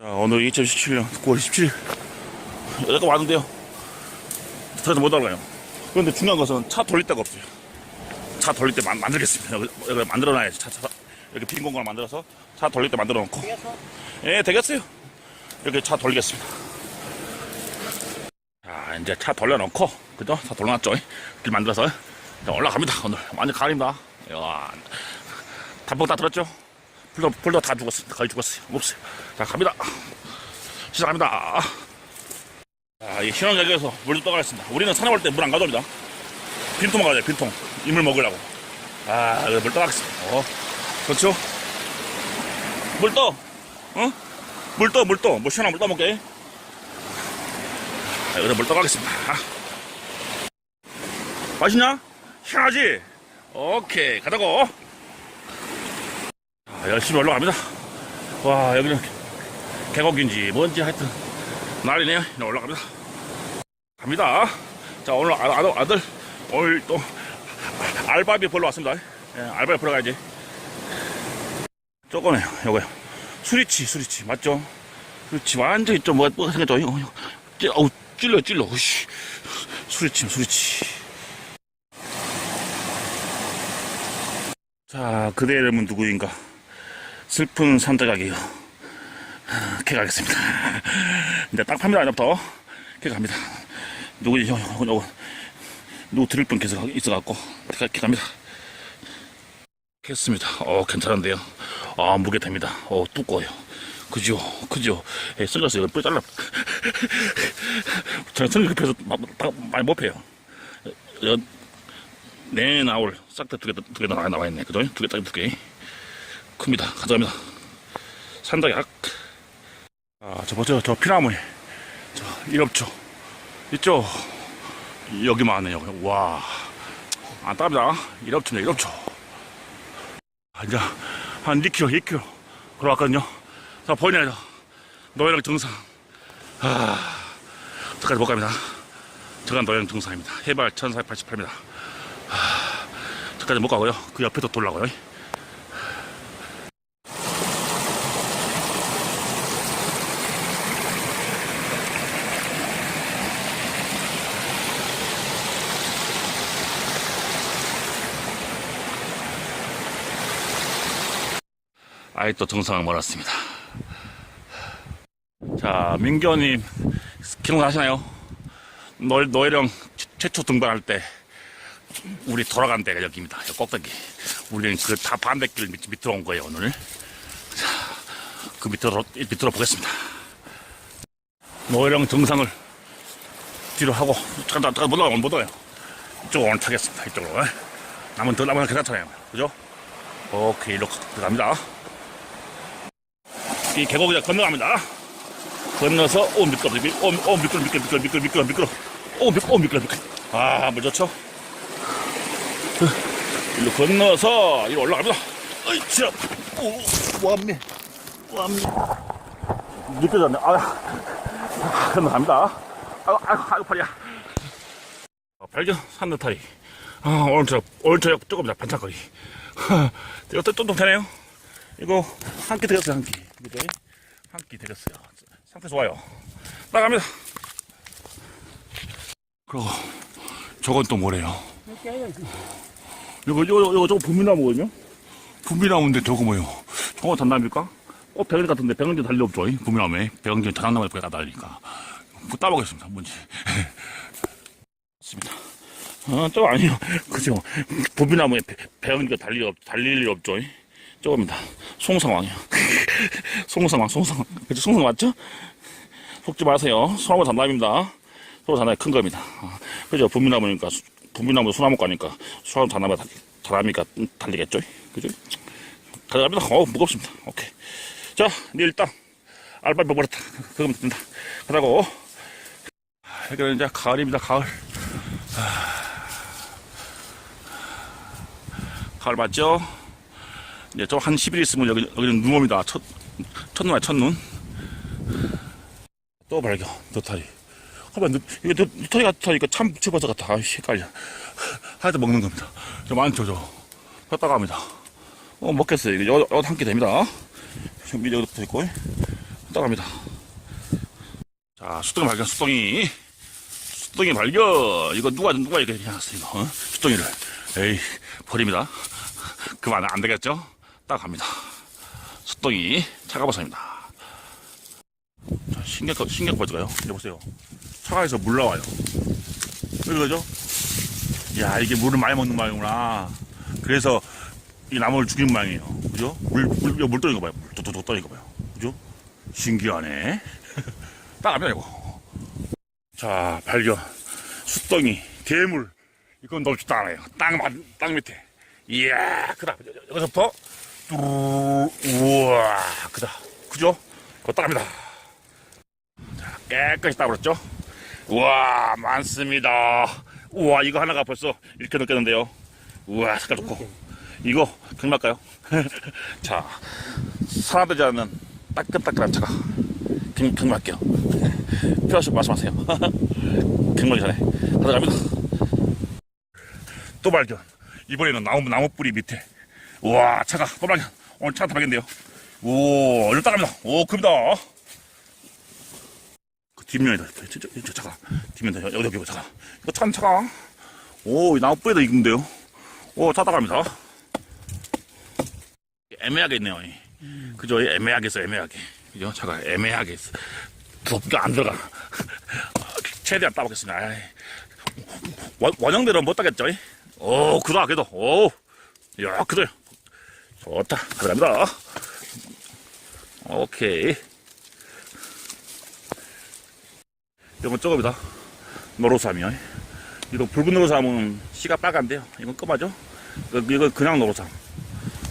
자, 오늘 2017년 9월 17일. 여기가 왔는데요. 저도 못 올라가요. 그런데 중요한 것은 차 돌릴 데가 없어요. 차 돌릴 때 만, 만들겠습니다. 여기, 만들어놔야지. 차, 차, 여기 빈 공간을 만들어서 차 돌릴 때 만들어 놓고. 예, 되겠어요. 여기 차 돌리겠습니다. 자, 이제 차 돌려놓고, 그죠? 차 돌려놨죠? 길 만들어서. 자, 올라갑니다. 오늘. 완전 가을입니다. 이야, 단풍 다 들었죠? 풀도, 풀도 다 죽었어요. 거의 죽었어요. 없어요. 자, 갑니다. 시작합니다. 자, 이 신혼여기에서 물도 떠가겠습니다. 우리는 산에 올 때 물 안 가져옵니다. 빈통만 가져요, 빈통. 이물 먹으려고. 아, 물 떠가겠습니다. 어, 그렇죠? 물 떠! 어? 물 떠, 물 떠. 뭐 시원한 물 떠먹게. 자, 여기서 물 떠가겠습니다. 아. 맛있냐? 시원하지? 오케이, 가자고. 자, 열심히 올라갑니다. 와, 여기는 계곡인지 뭔지 하여튼 난리네요. 올라갑니다. 갑니다. 자, 오늘 아, 아들, 아들 오늘 또 알바비 보러 왔습니다. 예, 알바비 보러 가야지. 저거네요, 요거요. 수리치, 수리치. 맞죠? 수리치. 완전히 좀 뭐가 뭐가 생겼죠? 찌- 어우, 찔러, 찔러. 으씨. 수리치, 수리치. 자, 그대의 이름은 누구인가? 슬픈 산자각이요. 캐 가겠습니다. 이제 딱 팝니다, 이제부터. 캐 갑니다. 누구지, 요, 요, 요, 누구 들을 분 계속 있어갖고, 캐, 캐 갑니다. 캐습니다. 어, 괜찮은데요. 아, 무게 됩니다. 어, 두꺼워요. 그죠, 그죠. 예, 선글라스 이거 뿔 잘라. 제가 성격 급해서 많이 못. 여, 내내 나올 싹다 두 개, 두개 나와, 있네. 그죠? 두 개, 딱두 개. 큽니다. 가져갑니다. 산다약. 아, 저 뭐죠? 저 피나무에. 저, 일업초. 있죠? 여기만 하네요. 와. 안 따릅니다. 일업초네, 일업초. 아, 이제 한 2km, 2km 걸어왔거든요. 자, 보이네요. 노예랑 정상. 아, 저까지 못 갑니다. 저간 노예랑 정상입니다. 해발 1488m. 아, 저까지 못 가고요. 그 옆에도 돌라고요. 아이 또 정상을 몰았습니다. 자, 민교님, 기억나시나요? 노, 노예령 최- 최초 등반할 때, 우리 돌아간 데가 여기입니다. 여기 꼭대기. 우리는 그 다 반대길 밑, 밑으로 온 거예요, 오늘. 자, 그 밑으로, 밑으로 보겠습니다. 노예령 정상을 뒤로 하고, 잠깐, 잠깐, 못 나가요, 못 나가요. 이쪽으로 오늘 타겠습니다, 이쪽으로. 남은 더 남은 괜찮잖아요. 그죠? 오케이, 이렇게 들어갑니다. 이 계곡을 건너갑니다. 건너서 오 미끄러 미, 오, 오 미끄러 미끄러 미끄러 미끄러 미끄러 미끄러 오 미끄러 오 미끄러 미끄러 아물 좋죠? 그, 일로 건너서 이리 올라갑니다. 어이 지라 오 완미 완미 미끄러졌네. 아 건너갑니다. 아이고 아이고 아이고 팔이야. 어, 발견 산느타리. 아 오늘 저 오늘 저녁 조금 더 반짝거리. 이거 또 쫀쫀하네요. 이거 한 끼 되겠어요, 한 끼. 그죠? 한끼 되겠어요. 상태 좋아요. 나갑니다. 그리고 저건 또 뭐래요? 이거, 이거, 이거 저거 분비나무거든요? 분비나무인데 저거 뭐예요? 저거 단나무입니까? 어, 백은지 같은데 백은지 달리 없죠? 이 분비나무에. 백은지 단나무에 배가 달리니까. 뭐 따보겠습니다, 뭔지. 맞습니다. 아, 저 아니요. 그죠. 분비나무에 배- 배은지가 달리, 없, 달릴 일 없죠? 이? 저겁니다. 송상왕이요. 송상왕, 송상왕. 그죠? 송상 맞죠? 속지 마세요. 소나무 단나무입니다. 소나무 단나무 큰 겁니다. 아, 그죠? 분비나무니까, 수- 분비나무 소나무과니까 소나무 단나무 다람이가 달리겠죠? 그죠? 가져갑니다. 어우, 무겁습니다. 오케이. 자, 내일 일단, 알바비 버렸다. 그거면 된다. 가자고. 아, 여기는 이제 가을입니다, 가을. 가을 맞죠? 이제 좀한 10일 있으면 여기, 여기는 눈 옵니다. 첫, 첫눈이야, 첫눈. 또 발견, 너타리. 봐봐, 이거 너, 너타리 같으니까 참 부채버섯 같아. 아이씨, 헷갈려. 하여튼 먹는 겁니다. 저 많죠, 저. 혔다가 합니다. 어, 먹겠어요. 이거 여, 여, 한끼 됩니다. 좀 밑에 여기도 붙어 있고. 따라갑니다. 자, 수덩이 발견, 수덩이. 수덩이 발견. 이거 누가, 누가 이렇게 해놨어, 이거, 어? 수덩이를. 에이, 버립니다. 그만 안 되겠죠? 딱 갑니다. 수덩이, 차가버섯입니다. 자, 신경, 신경 꺼져가요. 이리 보세요. 차가에서 물 나와요. 왜 그러죠? 야, 이게 물을 많이 먹는 모양이구나. 그래서 이 나무를 죽이는 모양이에요. 그죠? 물, 물, 물 떠는 거 봐요. 물 또또또 떠는 거 봐요. 그죠? 신기하네. 딱 앞에 이거. 자, 발견. 숫덩이, 괴물. 이건 넓지도 않아요. 땅, 맞- 땅 밑에. 이야, 크다. 여- 여기서부터, 뚜루, 우와, 크다. 그죠? 그거 딱합니다. 자, 깨끗이 따버렸죠? 우와, 많습니다. 우와, 이거 하나가 벌써 이렇게 느꼈는데요. 우와, 색깔 좋고. 이거, 경말까요? 자, 사람되지 않는 따끈따끈한 차가. 경, 경말게요. 필요하시면 말씀하세요. 경말기 전에. 가져갑니다. 또 발견. 이번에는 나무, 나무 뿌리 밑에. 우와, 차가 또 발견. 오늘 차가 다 발견돼요. 오, 이리 따갑니다. 오, 큽니다. 그 뒷면이다. 저, 저, 저, 저 차가. 뒷면이다. 여기, 여기, 여기 차가. 이거 참 차가. 오, 이 나무 뿌리도 익은데요. 오, 차 따갑니다. 애매하게 있네요. 이. 그죠? 애매하게 있어, 애매하게. 그죠? 차가 애매하게 있어. 두껍게 안 들어가. 최대한 따보겠습니다. 아이. 원- 원형대로 못 따겠죠? 이? 오, 그다, 그래도. 오, 야, 그래. 좋다. 가져갑니다. 오케이. 이건 저겁니다. 노로삼이요. 이거 붉은 노로삼은 씨가 빨간데요. 이건 껌하죠? 이거, 그냥 노로삼.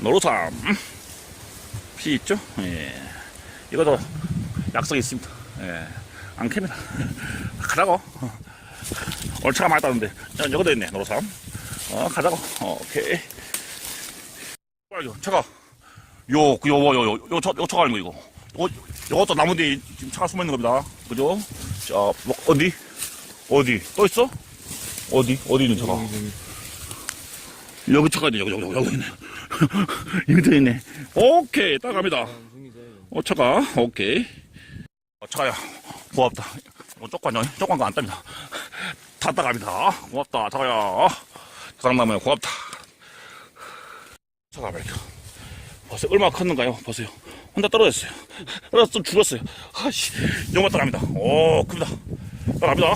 노로삼. 피 있죠? 예. 이것도 약속이 있습니다. 예. 안 캡니다. 가자고. 오늘 차가 많이 따는데. 야, 여기도 있네, 노로삼. 어, 가자고. 어, 오케이. 빨리, 차가. 요, 그, 요, 요, 요, 요, 요, 차, 요 차가 아니고, 이거. 요, 요것도 나무 뒤에 지금 차가 숨어 있는 겁니다. 그죠? 자, 뭐, 어디? 어디? 또 있어? 어디? 어디 있는 차가? 여기 차가 있네, 여기, 여기, 여기, 여기 있네. 이 밑에 있네. 오케이, 딱 갑니다. 어, 차가, 오케이. 어, 차가야, 고맙다. 어, 쪽관요, 쪽관 거안 땁니다. 다 따갑니다. 고맙다, 차가야. 사랑나무야, 고맙다. 차가 발견. 벌써 얼마나 컸는가요? 보세요. 혼자 떨어졌어요. 좀 죽었어요. 아씨, 영마 따라갑니다. 오, 큽니다. 따라갑니다.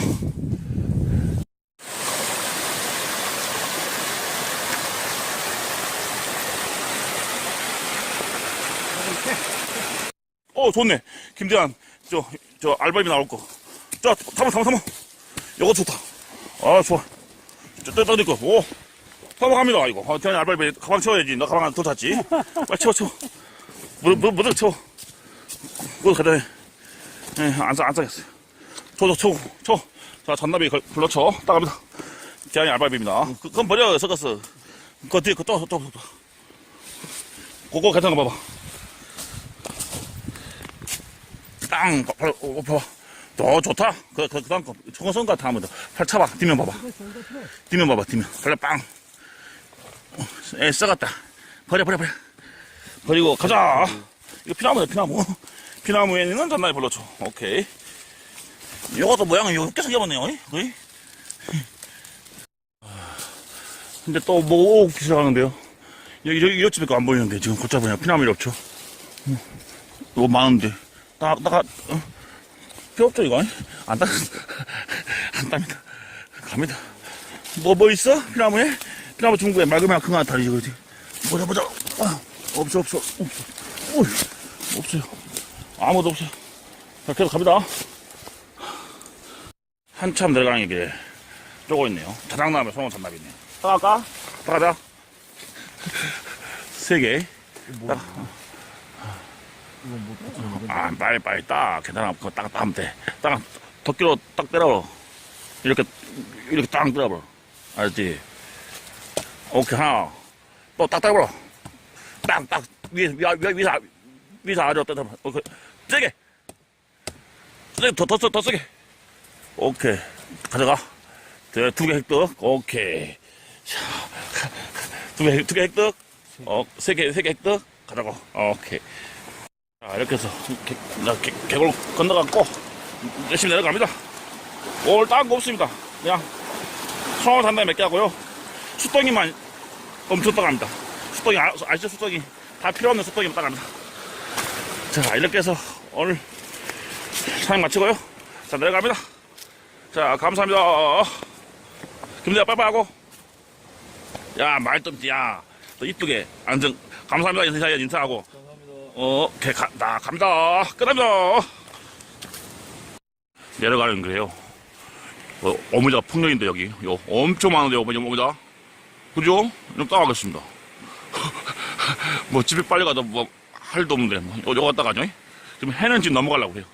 어, 좋네. 김대한, 저, 저, 알바임이 나올 거. 자, 타모, 타모, 타모. 요거 좋다. 아, 좋아. 저, 저, 저기 거. 오. 갑니다, 이거. 아, 대한 알바임에 가방 채워야지. 너 가방 더 찼지? 빨리 채워, 채워. 뭐, 뭐, 뭐든 채워. 그거 가자. 예, 안 싸겠어요. 쳐, 쳐. 자, 잔나비 걸- 불러쳐. 따갑니다. 대한이 알바임입니다. 그, 그건 버려, 섞었어. 그거 뒤에, 그거 또, 또, 또. 그거 괜찮은 거 봐봐. 땅, 바- 바로, 어, 봐봐. 어, 좋다. 그, 그, 그 다음 거. 청어선 같아, 하면 돼. 팔 차봐. 뒷면 봐봐. 뒷면 봐봐, 뒷면. 발라 빵. 어, 에, 썩었다. 버려, 버려, 버려. 버리고, 가자. 이거 피나무다, 피나무. 피나무에는 잔나비 불러줘. 오케이. 요것도 모양은 요 계속 해봤네요, 거의. 근데 또 뭐, 오기 시작하는데요. 여기, 여기, 이집밖에 안 보이는데, 지금 곧잡 그냥 피나무이 없죠. 너무 많은데. 나, 나가, 어? 필요 없죠, 이거? 안 따, 안 따입니다. 갑니다. 뭐, 뭐 있어? 피나무에? 피나무 중국에 맑으면 하나 다리지, 그지? 보자, 보자. 아, 없어, 없어, 없어. 어이, 없어요. 아무도 없어요. 자, 계속 갑니다. 한참 내려가는 게 쪼고 있네요. 자장나무에 소문 잔나비 있네요. 따갈까? 따가자. 세 개. 따 아, 빨리, 빨리 딱, 계단 그거 딱, 딱 하면 돼. 딱, 덕기로 딱 때려버려. 이렇게, 이렇게 딱 때려버려. 알지? 오케이, 하나. 또딱 때려버려. 딱, 딱, 위에, 위, 위, 위에서, 위에서 아래로 때려버려. 오케이. 세게! 세게, 더, 더, 세게. 오케이. 가져가. 네, 두개 획득. 오케이. 자, 두 개, 두개 획득. 어, 세 개, 세개 획득. 가자고. 오케이. 자, 이렇게 해서 개, 나 개, 계곡 건너갔고 열심히 내려갑니다. 오늘 다른 거 없습니다. 그냥 송어 단단히 몇개 하고요. 수덩이만 엄청 따갑니다. 수덩이 아, 아시죠? 수덩이 다 필요 없는 수덩이만 따갑니다. 자 이렇게 해서 오늘 사행 마치고요. 자 내려갑니다. 자 감사합니다. 김대야 빠빠하고 야 말좀 야너 이쁘게 안정 감사합니다 인사해 인사하고 어, 개, 가, 나 갑니다. 끝납니다. 내려가는 거예요. 어, 어머니가 풍년인데, 여기. 요, 엄청 많은데, 어머니, 어머니가. 그죠? 좀 따가겠습니다. 뭐, 집에 빨리 가도 뭐, 할 일도 없는데, 뭐, 요, 요 갔다 가죠? 지금 해는 지금 넘어가려고 그래요.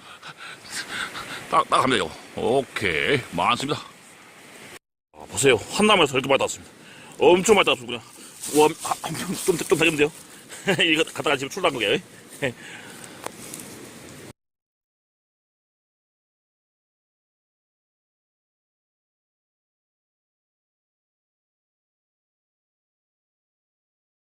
딱, 딱 갑니다, 요. 오케이. 많습니다. 아, 보세요. 한남에서 이렇게 많이 땄습니다. 엄청 많이 땄습니다. 그냥. 와, 한, 한, 좀, 좀 되겠는데요? 이거 갖다가 지금 출당 거게요.